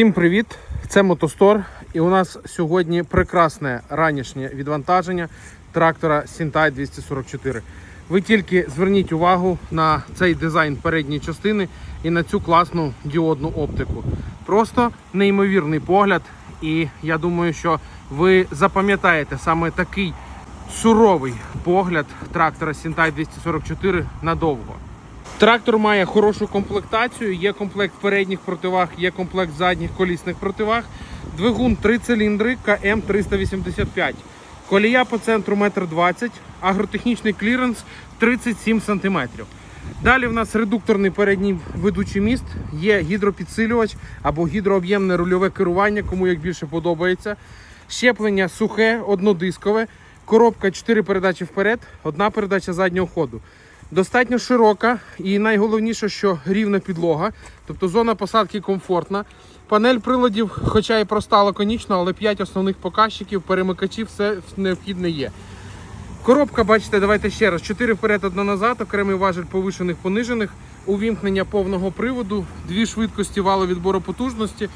Всім привіт! Це Мотостор. І у нас сьогодні прекрасне ранішнє відвантаження трактора Сінтай 244. Ви тільки зверніть увагу на цей дизайн передньої частини і на цю класну діодну оптику. Просто неймовірний погляд. І я думаю, що ви запам'ятаєте саме такий суровий погляд трактора Сінтай 244 надовго. Трактор має хорошу комплектацію, є комплект передніх противаг, є комплект задніх колісних противаг. Двигун 3 циліндри КМ 385. Колія по центру 1,20 м, агротехнічний кліренс 37 см. Далі в нас редукторний передній ведучий міст, є гідропідсилювач або гідрооб'ємне рульове керування, кому як більше подобається. Щеплення сухе, однодискове, коробка 4 передачі вперед, одна передача заднього ходу. Достатньо широка і найголовніше, що рівна підлога, тобто зона посадки комфортна. Панель приладів, хоча і проста лаконічно, але 5 основних показчиків, перемикачів, все необхідне є. Коробка, бачите, давайте ще раз. 4 вперед, одна назад, окремий важель повишених, понижених, увімкнення повного приводу, дві швидкості валовідбору потужності,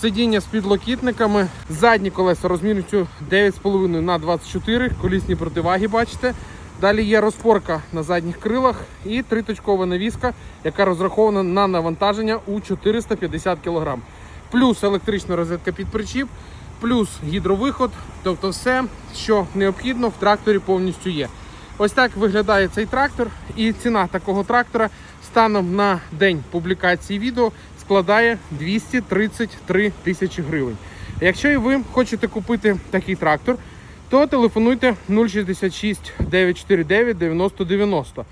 сидіння з підлокітниками, задні колеса розмірністю 9,5 на 24, колісні противаги, бачите. Далі є розпорка на задніх крилах і триточкова навіска, яка розрахована на навантаження у 450 кг. Плюс електрична розетка під причіп, плюс гідровиход, тобто все, що необхідно в тракторі повністю є. Ось так виглядає цей трактор, і ціна такого трактора станом на день публікації відео складає 233 тисячі гривень. Якщо і ви хочете купити такий трактор, то телефонуйте 066 949 9090.